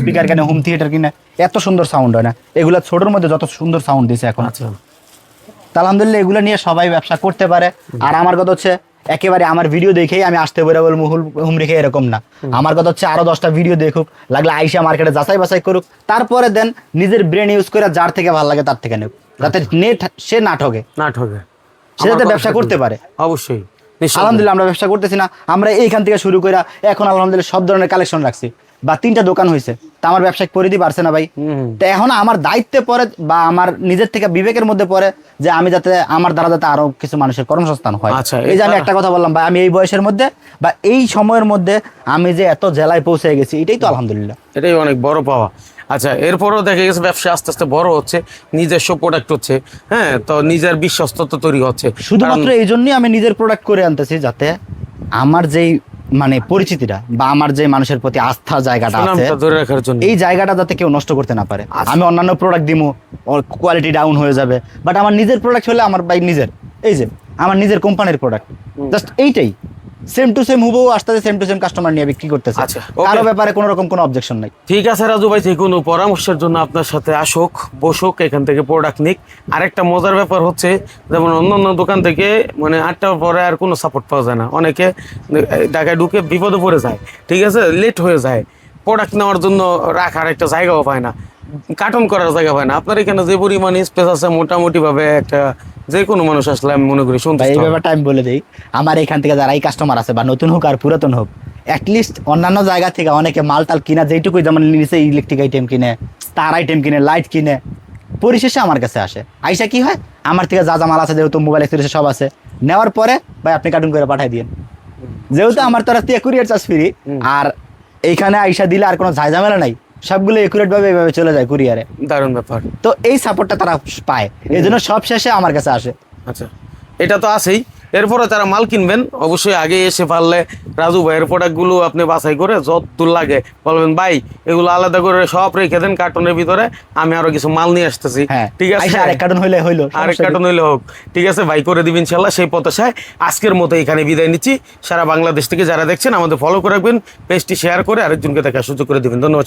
স্পিকার কেন হোম থিয়েটার কিনে এত সুন্দর সাউন্ড হয় না। এগুলা ছোটর মধ্যে যত সুন্দর সাউন্ড দিছে এখন। আচ্ছা। তা আলহামদুলিল্লাহ এগুলো নিয়ে সবাই ব্যবসা করতে পারে। আর আমার কথা হচ্ছে একেবারে আমার ভিডিও দেখেই আমি আসতে পারে বলব হুম রেখে এরকম না। আমার কথা হচ্ছে আরও দশটা ভিডিও দেখুক লাগলে আইসা মার্কেটে যাচাই বাছাই করুক। তারপরে দেন নিজের ব্রেন ইউজ করে যার থেকে ভালো লাগে তার থেকে নেব যাতে নেট সে না ঠকে না ঠকে সে যাতে ব্যবসা করতে পারে। অবশ্যই। আলহামদুলিল্লাহ আমরা ব্যবসা করতেছি না। আমরা এইখান থেকে শুরু করে এখন আলহামদুলিল্লাহ সব ধরনের কালেকশন রাখছি। বা তিনটা দোকান হয়েছে তা আমার ব্যবসায়িক পরিধি বাড়ছে না ভাই। তো এখন আমার দায়িত্বে পড়ে বা আমার নিজের থেকে বিবেকের মধ্যে পড়ে যে আমি যাতে আমার দ্বারা যাতে আরও কিছু মানুষের কর্মসংস্থান হয়। আচ্ছা, এই যে আমি একটা কথা বললাম ভাই আমি এই বয়সের মধ্যে বা এই সময়ের মধ্যে আমি যে এত জেলায় পৌঁছে গেছি এটাই তো আলহামদুলিল্লাহ। এটাই অনেক বড় পাওয়া। আচ্ছা এরপরও দেখা গেছে ব্যবসা আস্তে আস্তে বড় হচ্ছে নিজস্ব প্রোডাক্ট হচ্ছে হ্যাঁ তো নিজের বিশ্বস্ততা তৈরি হচ্ছে। শুধুমাত্র এই জন্যই আমি নিজের প্রোডাক্ট করে আনতেছি যাতে আমার যেই মানে পরিচিতিটা বা আমার যে মানুষের প্রতি আস্থা জায়গাটা আছে ধরে রাখার জন্য। এই জায়গাটা যাতে কেউ নষ্ট করতে না পারে। আচ্ছা। আমি অন্যান্য প্রোডাক্ট দিমু ওর কোয়ালিটি ডাউন হয়ে যাবে। বাট আমার নিজের প্রোডাক্ট হলে আমার বাই নিজের। এই যে আমার নিজের কোম্পানির প্রোডাক্ট জাস্ট এইটাই। সেম টু সেম হুবহু আসতে সেম টু সেম কাস্টমার নিয়ে বিক্রি করতেছে। আচ্ছা, কারও ব্যাপারে কোনো রকম কোনো অবজেকশন নাই। ঠিক আছে রাজু ভাই যে কোনো পরামর্শের জন্য আপনার সাথে আসুক বসুক এখান থেকে প্রোডাক্ট নিক। আরেকটা মজার ব্যাপার হচ্ছে যেমন অন্যান্য দোকান থেকে মানে আটটার পরে আর কোনো সাপোর্ট পাওয়া যায় না। অনেকে ঢাকায় ঢুকে বিপদে পড়ে যায় ঠিক আছে? লেট হয়ে যায়। প্রোডাক্ট নেওয়ার জন্য রাখার একটা জায়গাও পায় না। কার্টন করার জায়গা পায় না। আপনার এখানে যে পরিমাণ স্পেস আছে মোটামুটি ভাবে একটা যে কোনো মানুষ আসলে আমি মনে করি সন্তুষ্ট এই ব্যাপারটা আমি বলে দিই আমার এখান থেকে যারা এই কাস্টমার আছে বা নতুন হোক আর পুরাতন হোক অ্যাটলিস্ট অন্যান্য জায়গা থেকে অনেকে মাল টাল কিনা যেইটুকুই যেমন নিচে ইলেকট্রিক আইটেম কিনে তার আইটেম কিনে লাইট কিনে পরিশেষে আমার কাছে আসে। আইসা কি হয়? আমার থেকে যা যা মাল আছে যেহেতু মোবাইল এক্সপ্রেসে সব আছে নেওয়ার পরে ভাই আপনি কার্টুন করে পাঠাই দিন যেহেতু আমার তরফ থেকে কুরিয়ার চার্জ ফ্রি আর এইখানে আইসা দিলে আর কোনো ঝামেলা নাই। সবগুলো একুরেট ভাবে এইভাবে চলে যায় কুরিয়ারে দারুণ ব্যাপার। তো এই সাপোর্টটা তারা পায়। এই জন্য সব শেষে আমার কাছে আসে। আচ্ছা এটা তো আছেই। এরপরে যারা মাল কিনবেন। অবশ্যই আগে এসে পারলে রাজু ভাইয়ের প্রোডাক্টগুলো আপনি বাছাই করে যত দূর লাগে বলবেন ভাই এগুলো আলাদা করে সব রেখে দেন কার্টনের ভিতরে আমি আরও কিছু মাল নিয়ে আসতেছি। হ্যাঁ ঠিক আছে? আরেক কার্টুন হইলে হইল আরেক কার্টন হইলে হোক। ঠিক আছে ভাই করে দিবেন ইনশাল্লাহ সেই প্রত্যাশায় আজকের মতো এখানে বিদায় নিচ্ছি। সারা বাংলাদেশ থেকে যারা দেখছেন আমাদের ফলো করে রাখবেন পেজটি শেয়ার করে আরেকজনকে দেখার সুযোগ করে দিবেন। ধন্যবাদ।